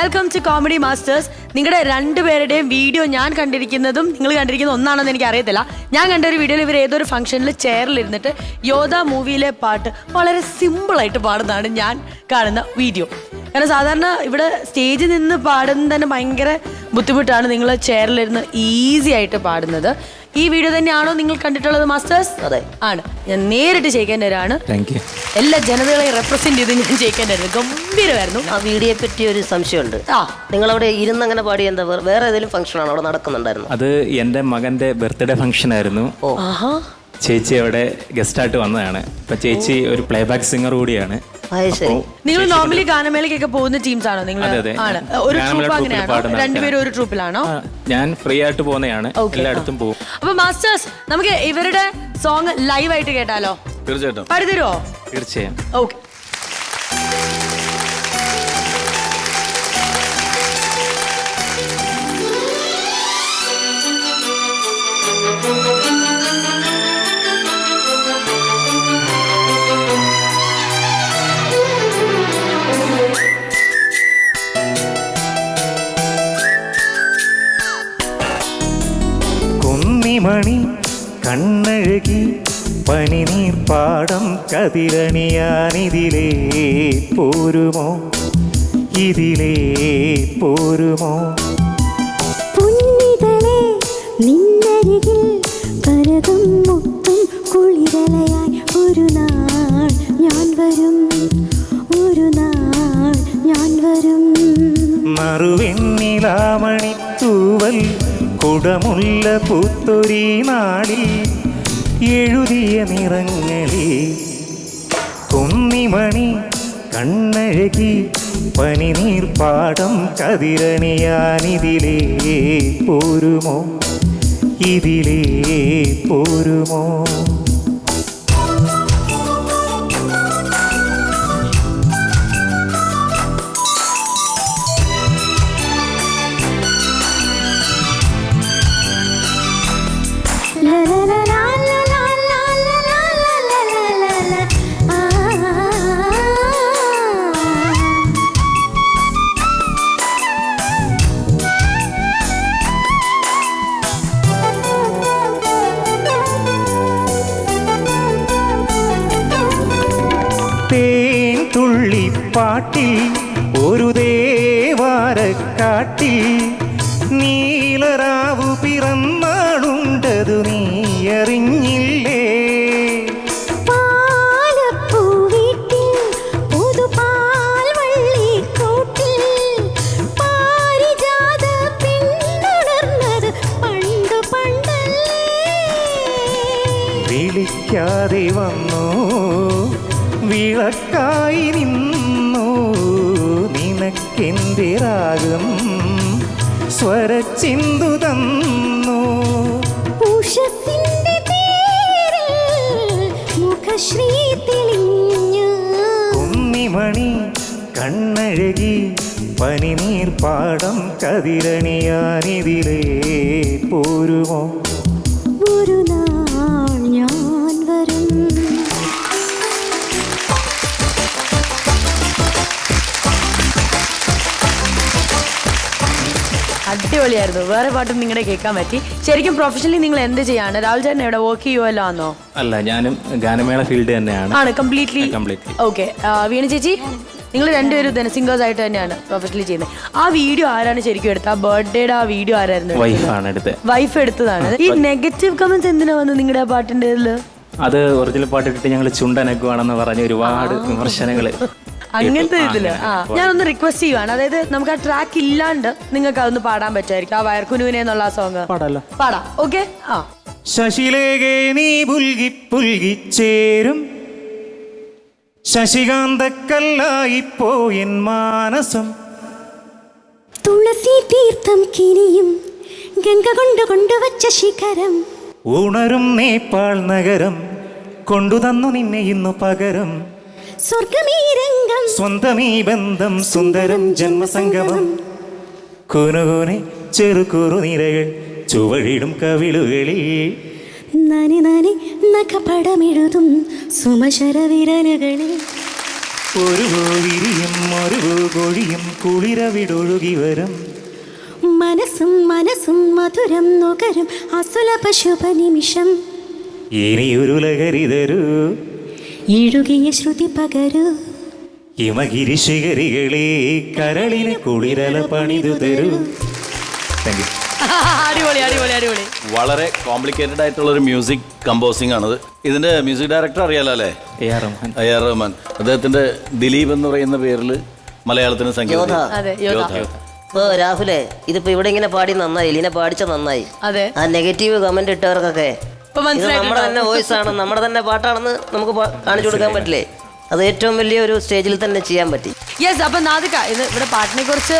Welcome to comedy masters നിങ്ങളുടെ രണ്ടുപേരുടെയും video ഞാൻ കണ്ടിരിക്കുന്നതും നിങ്ങൾ കണ്ടിരിക്കുന്ന ഒന്നാണെന്ന് എനിക്ക് അറിയത്തില്ല. ഞാൻ കണ്ട ഒരു വീഡിയോയിൽ ഇവർ ഏതൊരു ഫംഗ്ഷനിൽ ചെയറിലിരുന്നിട്ട് യോധ മൂവിയിലെ പാട്ട് വളരെ സിമ്പിളായിട്ട് പാടുന്നതാണ് ഞാൻ കാണുന്ന വീഡിയോ. കാരണം സാധാരണ ഇവിടെ സ്റ്റേജിൽ നിന്ന് പാടുന്നത് തന്നെ ഭയങ്കര ബുദ്ധിമുട്ടാണ്. നിങ്ങൾ ചെയറിലിരുന്ന് ഈസി ആയിട്ട് പാടുന്നത്. ഈ വീഡിയോ തന്നെയാണോ നിങ്ങൾ കണ്ടിട്ടുള്ളത് മാസ്റ്റേഴ്സ് അതെ. ആണ്. ഞാൻ നേരിട്ട് ചെയ്യിക്കേണ്ടവരാണ് താങ്ക് യു എല്ലാ ജനതകളെയും റെപ്രസെന്റ് ചെയ്ത് ഞാൻ ചെയ്യിക്കേണ്ടായിരുന്നു ഗംഭീരമായിരുന്നു. ആ വീഡിയോയെ പറ്റി ഒരു സംശയമുണ്ട്. ആ. നിങ്ങൾ അവിടെ ഇരുന്ന് അങ്ങനെ പാടി എന്താ വേറെ ഏതെങ്കിലും ഫംഗ്ഷൻ ആണോ അവിടെ നടക്കുന്നുണ്ടായിരുന്നു? അത് എന്റെ മകന്റെ ബർത്ത്ഡേ ഫംഗ്ഷൻ ആയിരുന്നു. ഓ. ആഹാ. ചേച്ചി അവിടെ ഗസ്റ്റായിട്ട് വന്നതാണ്. ഇപ്പൊ ചേച്ചി ഒരു പ്ലേബാക്ക് സിംഗർ കൂടിയാണ്. അത് ശരി. നിങ്ങൾ നോർമലി ഗാനമേളയ്ക്കൊക്കെ പോകുന്ന ടീംസ് ആണോ നിങ്ങൾ? അതെ, അതെ. ആണ്. ഒരു ഗാനമേള ട്രൂപ്പ് ട്രൂപ്പിൽ അങ്ങനെയാണോ? പാടുന്ന രണ്ടുപേരും ഒരു ട്രൂപ്പിലാണോ ആ, ഞാൻ ഫ്രീ ആയിട്ട് പോകുന്നതാണ്. എല്ലായിടത്തും പോകും. അപ്പൊ മാസ്റ്റേഴ്സ് നമുക്ക് ഇവരുടെ സോങ് ലൈവ് ആയിട്ട് കേട്ടാലോ? തീർച്ചയായിട്ടും. പാടി തരുമോ തീർച്ചയായും. ഓക്കെ കണ്ണഴകി പനിനീർ പാടം കതിരണിയാനിതിലേ പോരുമോ? ഇതിലേ പോരുമോ? പൊന്നിതളേ നിന്നരികിൽ പരതും മുത്തും കുളിരലയായി ഒരു നാൾ ഞാൻ വരും ഒരു നാൾ ഞാൻ വരും. മറുവെണ്ണിലാമണി തൂവൽ കുടമുള്ള പുത്തൊരി നാളിൽ എഴുതിയ നിറങ്ങളെ കുന്നിമണി കണ്ണഴകി പനിനീർപ്പാടം കതിരണിയാനിതിലേ പോരുമോ? ഇതിലേ പോരുമോ? തേൻ തുള്ളിപ്പാട്ടിൽ ഒരു ദേവാരക്കാട്ടിൽ നീലറാവു പിറന്നാളുണ്ടതു നീ അറിഞ്ഞില്ലേ വിളിക്കാതെ വന്നു എനിക്കെന്തിരാകും സ്വരച്ചിന്തു തന്നു. മുഖശ്രീ തെളിഞ്ഞു. ഉണ്ണിമണി കണ്ണഴകി പനിനീർപ്പാടം കതിരണിയാനിതിലേ പോരുമോ? അടിപൊളിയായിരുന്നു. വേറെ പാട്ടും നിങ്ങളുടെ കേൾക്കാൻ പറ്റി. ശരിക്കും പ്രൊഫഷണലി നിങ്ങൾ എന്ത് ചെയ്യാണ്? രാഹുൽ ചേട്ടൻ എവിടെ വർക്ക് ചെയ്യുമല്ലോ ആണോ അല്ല ഞാനും ഗാനമേള ഫീൽഡ് തന്നെയാണ്. ആണ് കംപ്ലീറ്റ്ലി കംപ്ലീറ്റ്ലി ഓക്കെ വീണ ചേച്ചി നിങ്ങൾ രണ്ടുപേരും തന്നെ സിംഗേഴ്സ് ആയിട്ട് തന്നെയാണ് പ്രൊഫഷണലി ചെയ്യുന്നത്. ആ വീഡിയോ ആരാണ് ശരിക്കും എടുത്തത്? ആ ബർത്ത്ഡേയുടെ ആ വീഡിയോ ആരായിരുന്നു വൈഫാണ് എടുത്തത്. വൈഫ് എടുത്തതാണ്. ഈ നെഗറ്റീവ് കമന്റ്സ് എന്തിനാ വന്നത് നിങ്ങളുടെ ആ പാട്ടിന്റെ അത് ഒറിജിനൽ പാട്ടിട്ടിട്ട് ഞങ്ങൾ ചുണ്ടനക്കുവാണെന്ന് പറഞ്ഞ് ഒരുപാട് വിമർശനങ്ങൾ അങ്ങനത്തെ ഇതിൽ. ആ ഞാനൊന്ന് റിക്വസ്റ്റ് ചെയ്യുവാണ്. അതായത് നമുക്ക് ആ ട്രാക്ക് ഇല്ലാണ്ട് നിങ്ങൾക്ക് അതൊന്ന് പാടാൻ പറ്റുമായിരിക്കും. ആ വയർക്കുനുവിനെ എന്നുള്ള ആ സോങ് പാടാലോ. പാടാം ഓക്കെ ആ. ശശിലേഖേ നീ പുൽകി പുൽകി ചേരും. ശശികാന്തക്കല്ലായിപ്പോ ശശികാന്തക്കല്ലായിപ്പോയൻ മാനസം. തുളസി തീർത്ഥം കിനിയും ഗംഗ കൊണ്ട് കൊണ്ടുവച്ച ശിഖരം. ഉണരും നേപ്പാൾ നഗരം കൊണ്ടുതന്നു നിന്നെ ഇന്നു പകരം. സ്വർഗമീ രംഗം സ്വന്തമീ ബന്ധം സുന്ദരം ജന്മസംഗമം. കുനുകുനെ ചെറുകുറു നിരകൾ ചുവഴിടും കവിളുകളിൽ. നനി നനി നഖപടമെഴുതും സുമശര വിരലുകളിൽ ഒരു വിരിയും ഒരു കൊഴിയും കുളിരവിടൊഴുകി വരും. മനസ്സും മനസ്സും മധുരം നുകരും അസുലഭ ശുഭ ഇനിയൊരു ലഹരി തരൂ. ഇഴുകിയ ശ്രുതി പകരു. ഹിമഗിരി ശിഖരികളെ കരളിന് കുളിരല പണിതു തരൂ. താങ്ക് യു അടിപൊളി അടിപൊളി അടിപൊളി. വളരെ കോംപ്ലിക്കേറ്റഡ് ആയിട്ടുള്ള ഒരു മ്യൂസിക് കമ്പോസിംഗ് ആണത്. ഇതിന്റെ മ്യൂസിക് ഡയറക്ടർ അറിയാലോ അല്ലേ? A R Rahman A R Rahman അദ്ദേഹത്തിന്റെ ദിലീപ് എന്ന് പറയുന്ന പേരിൽ മലയാളത്തിന് സംഗീതം. അതെ ഇപ്പൊ രാഹുലേ ഇതിപ്പോ ഇവിടെ ഇങ്ങനെ പാടി നന്നായി ലീന പാടിച്ച നന്നായി. അതെ. ആ നെഗറ്റീവ് കമന്റ് ഇട്ടവർക്കൊക്കെ? നമ്മുടെ തന്നെ വോയിസ് ആണ് നമ്മുടെ തന്നെ പാട്ടാണെന്ന് നമുക്ക് കാണിച്ചു കൊടുക്കാൻ പറ്റില്ലേ? അത് ഏറ്റവും വലിയ ഒരു സ്റ്റേജിൽ തന്നെ ചെയ്യാൻ പറ്റി. യെസ് അപ്പൊ നാദിക ഇത് ഇവിടെ പാട്ടിനെ കുറിച്ച്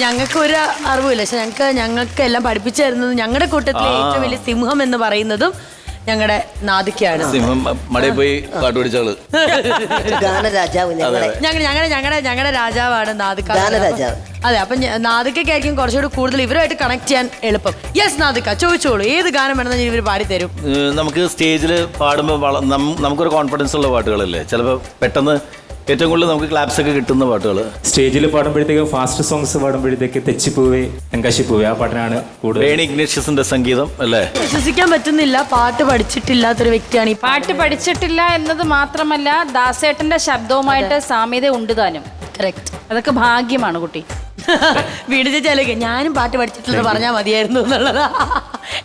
ഞങ്ങൾക്ക് ഒരു അറിവില്ല പക്ഷെ ഞങ്ങൾക്ക് ഞങ്ങൾക്ക് എല്ലാം പഠിപ്പിച്ചു തരുന്നത് ഞങ്ങളുടെ കൂട്ടത്തിലെ ഏറ്റവും വലിയ സിംഹം എന്ന് പറയുന്നതും ഞങ്ങളുടെ നാദിക്കാണ് സിംഹം മടയിൽ പോയി പാട്ട് പഠിച്ചാൾ ഗാനരാജാവ് ഞങ്ങളെ ഞങ്ങൾ ഞങ്ങളുടെ ഞങ്ങളുടെ ഞങ്ങളുടെ രാജാവാണ് നാദിക്ക ഗാനരാജാവ്. അതെ അപ്പൊ നാദിക്കായിരിക്കും കുറച്ചുകൂടി കൂടുതൽ ഇവരുമായിട്ട് കണക്ട് ചെയ്യാൻ എളുപ്പം. യെസ് നാദിക്ക ചോദിച്ചോളൂ. ഏത് ഗാനം വേണമെന്ന് ഇവർ പാടി തരും നമുക്ക് സ്റ്റേജിൽ പാടുമ്പോൾ നമുക്കൊരു കോൺഫിഡൻസ് ഉള്ള പാട്ടുകളല്ലേ? ചിലപ്പോൾ പെട്ടെന്ന് ഏറ്റവും കൂടുതൽ നമുക്ക് ക്ലാപ്സ് ഒക്കെ കിട്ടുന്ന പാട്ടുകൾ സ്റ്റേജിൽ പാടുമ്പോഴത്തേക്ക് ഫാസ്റ്റ് സോങ്സ് പാടുമ്പോഴത്തേക്ക് തെച്ചിപ്പൂവേ തെങ്കാശിപ്പൂവേ. ആ പാട്ടിനാണ് കൂടുതൽ. വേണി ഇഗ്നേഷ്യസിന്റെ സംഗീതം അല്ലേ? വിശ്വസിക്കാൻ പറ്റുന്നില്ല. പാട്ട് പഠിച്ചിട്ടില്ലാത്തൊരു വ്യക്തിയാണ് ഈ പാട്ട് പഠിച്ചിട്ടില്ല എന്നത് മാത്രമല്ല ദാസേട്ടന്റെ ശബ്ദവുമായിട്ട് സാമ്യത ഉണ്ട് താനും. കറക്റ്റ് അതൊക്കെ ഭാഗ്യമാണ് കുട്ടി. വീട് ചേച്ചാലേക്ക് ഞാനും പാട്ട് പഠിച്ചിട്ടില്ല പറഞ്ഞാൽ മതിയായിരുന്നു എന്നുള്ളതാ.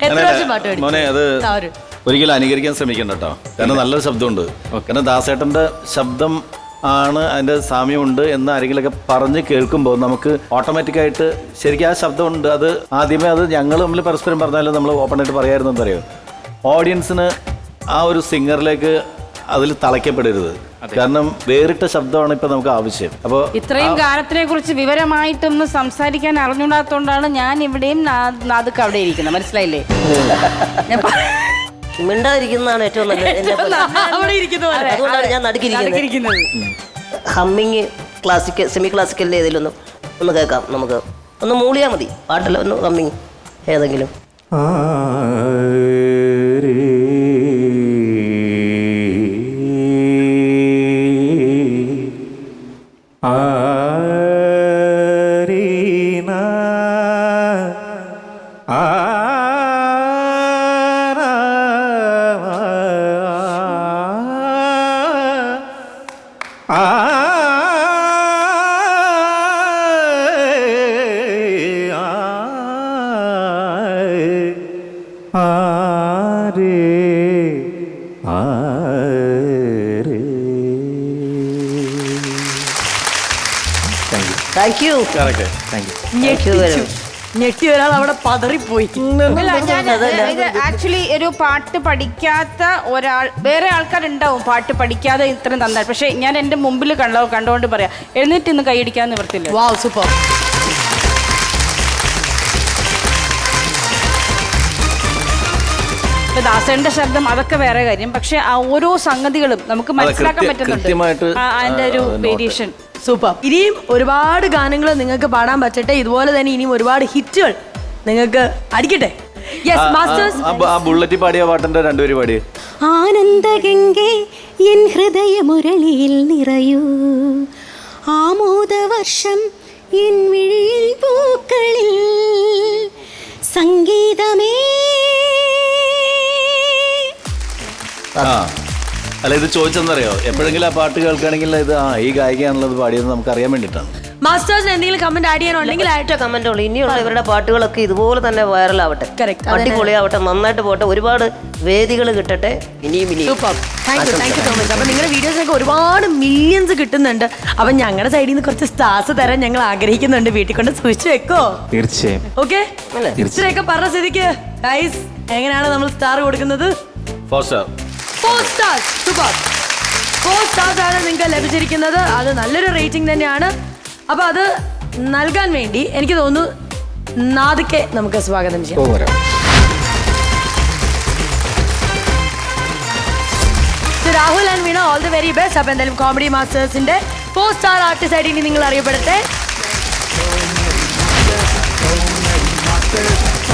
എത്ര വർഷം പാട്ട് പഠിച്ചു? മോനെ അത് ആ, ഒരു ഒരിക്കലും അനുകരിക്കാൻ ശ്രമിക്കണ്ട കേട്ടോ കാരണം നല്ലൊരു ശബ്ദമുണ്ട്. കാരണം ദാസേട്ടന്റെ ശബ്ദം ആണ് അതിന്റെ സാമ്യമുണ്ട് എന്ന് ആരെങ്കിലുമൊക്കെ പറഞ്ഞ് കേൾക്കുമ്പോൾ നമുക്ക് ഓട്ടോമാറ്റിക്കായിട്ട് ശരിക്കും ആ ശബ്ദമുണ്ട്. അത് ആദ്യമേ അത് ഞങ്ങൾ തമ്മിൽ പരസ്പരം പറഞ്ഞാലും നമ്മൾ ഓപ്പണായിട്ട് പറയായിരുന്നു. പറയുക ഓഡിയൻസിന് ആ ഒരു സിംഗറിലേക്ക് അതിൽ തളയ്ക്കപ്പെടരുത്. കാരണം വേറിട്ട ശബ്ദമാണ് ഇപ്പൊ നമുക്ക് ആവശ്യം. അപ്പോൾ ഇത്രയും ഗാനത്തിനെ കുറിച്ച് വിവരമായിട്ടൊന്നും സംസാരിക്കാൻ അറിഞ്ഞൂടാത്തോണ്ടാണ് ഞാൻ ഇവിടെയും നാദുക്ക് അവിടെ ഇരിക്കുന്നത്. മനസ്സിലായില്ലേ? മിണ്ടാതിരിക്കുന്നതാണ് ഏറ്റവും നല്ലത് എന്നെ അവിടെ ഇരിക്കുന്ന പോലെ. അതുകൊണ്ടാണ് ഞാൻ നടുക്കിരിക്കുന്നത്. ഹമ്മിങ് ക്ലാസിക്കൽ സെമി ക്ലാസിക്കലിന്റെ ഏതെങ്കിലും ഒന്ന് കേൾക്കാം. നമുക്ക് ഒന്ന് മൂളിയാൽ മതി. പാട്ടല്ല ഒന്ന് ഹമ്മിങ് ഏതെങ്കിലും. Thank you correct. Thank you very ഞെട്ടിച്ചു ഞെട്ടി ഒരാൾ അവിടെ പതറിപ്പോയി. ആക്ച്വലി ഒരു പാട്ട് പഠിക്കാത്ത ഒരാൾ വേറെ ആൾക്കാരുണ്ടാവും പാട്ട് പഠിക്കാതെ ഇത്രയും നന്നായി. പക്ഷെ ഞാൻ എന്റെ മുമ്പിൽ കണ്ടോ കണ്ടുകൊണ്ട് പറയാം. എഴുന്നേറ്റ് ഇന്ന് കൈയടിക്കാൻ നിവർത്തില്ല. വാവ് സൂപ്പർ ഇപ്പൊ ദാസന്റെ ശബ്ദം അതൊക്കെ വേറെ കാര്യം. പക്ഷെ ആ ഓരോ സംഗതികളും നമുക്ക് മനസ്സിലാക്കാൻ പറ്റുന്നുണ്ട്. അതിന്റെ ഒരു വേരിയേഷൻ സൂപ്പർ ഇനിയും ഒരുപാട് ഗാനങ്ങൾ നിങ്ങൾക്ക് പാടാൻ പറ്റട്ടെ. ഇതുപോലെ തന്നെ ഇനിയും ഒരുപാട് ഹിറ്റുകൾ നിങ്ങൾക്ക് അടിക്കട്ടെ. യെസ് മാസ്റ്റേഴ്സ് ആ ബുള്ളറ്റ് പാടിയ പാട്ടിന്റെ രണ്ടുപേര് പാടിയേ ആനന്ദഗംഗെ എൻ ഹൃദയമുരളിയിൽ നിറയൂ. ആമോദവർഷം എൻ മിഴിയിൽ പൂക്കളിൽ സംഗീതമേ. ആ. അല്ല ഇത് ചോദിച്ചെന്നറിയോ? എപ്പോഴെങ്കിലും ആ പാട്ട് കേൾക്കുകയാണെങ്കിൽ ഇത് ആ ഈ ഗായികയാണുള്ളത് പാടിയത് നമുക്ക് അറിയാൻ വേണ്ടിട്ടാണ് മാസ്റ്റേഴ്സിന് എന്തെങ്കിലും കമന്റ് ആഡ് ചെയ്യാനുണ്ടെങ്കിൽ ആയിട്ടോ കമന്റ് ഉള്ളൂ. ഇനിയുള്ള ഇവരുടെ പാട്ടുകളൊക്കെ ഇതുപോലെ തന്നെ വൈറലാവട്ടെ അടിപൊളി അടിപൊളിയാവട്ടെ നന്നായിട്ട് പോട്ടെ ഒരുപാട് വേദികൾ കിട്ടട്ടെ ഇനിയും ഇനിയും. Super thank you thank you so much അപ്പൊ നിങ്ങളുടെ വീഡിയോസിനൊക്കെ ഒരുപാട് മില്യൺസ് കിട്ടുന്നുണ്ട്. അപ്പൊ ഞങ്ങളുടെ സൈഡിൽ നിന്ന് കുറച്ച് സ്റ്റാർസ് തരാൻ ഞങ്ങൾ ആഗ്രഹിക്കുന്നുണ്ട്. വീട്ടിൽ കൊണ്ട് സൂക്ഷിച്ചു വെക്കോ? തീർച്ചയായും. ഓക്കെ? ഇത്രയൊക്കെ പറഞ്ഞ സ്ഥിതിക്ക് ഗൈസ് എങ്ങനെയാണ് നമ്മൾ സ്റ്റാർ കൊടുക്കുന്നത്? Four star four stars super four stars ആണ് നിങ്ങൾക്ക് ലഭിച്ചിരിക്കുന്നത്. അത് നല്ലൊരു റേറ്റിംഗ് തന്നെയാണ്. അപ്പൊ അത് നൽകാൻ വേണ്ടി എനിക്ക് തോന്നുന്നു നാദിക്കെ നമുക്ക് സ്വാഗതം ചെയ്യാം. Rahul and Veena all the very best അപ്പൊ എന്തായാലും കോമഡി മാസ്റ്റേഴ്സിന്റെ ഫോർ സ്റ്റാർ ആർട്ടിസ്റ്റ് ആയിട്ട് ഇനി നിങ്ങൾ അറിയപ്പെടട്ടെ.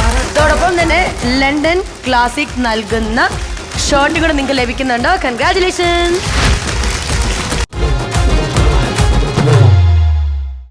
അതോടൊപ്പം തന്നെ ലണ്ടൻ ക്ലാസിക് നൽകുന്ന ഷർട്ട് കൂടെ നിങ്ങൾക്ക് ലഭിക്കുന്നുണ്ടോ. കൺഗ്രാറ്റുലേഷൻസ്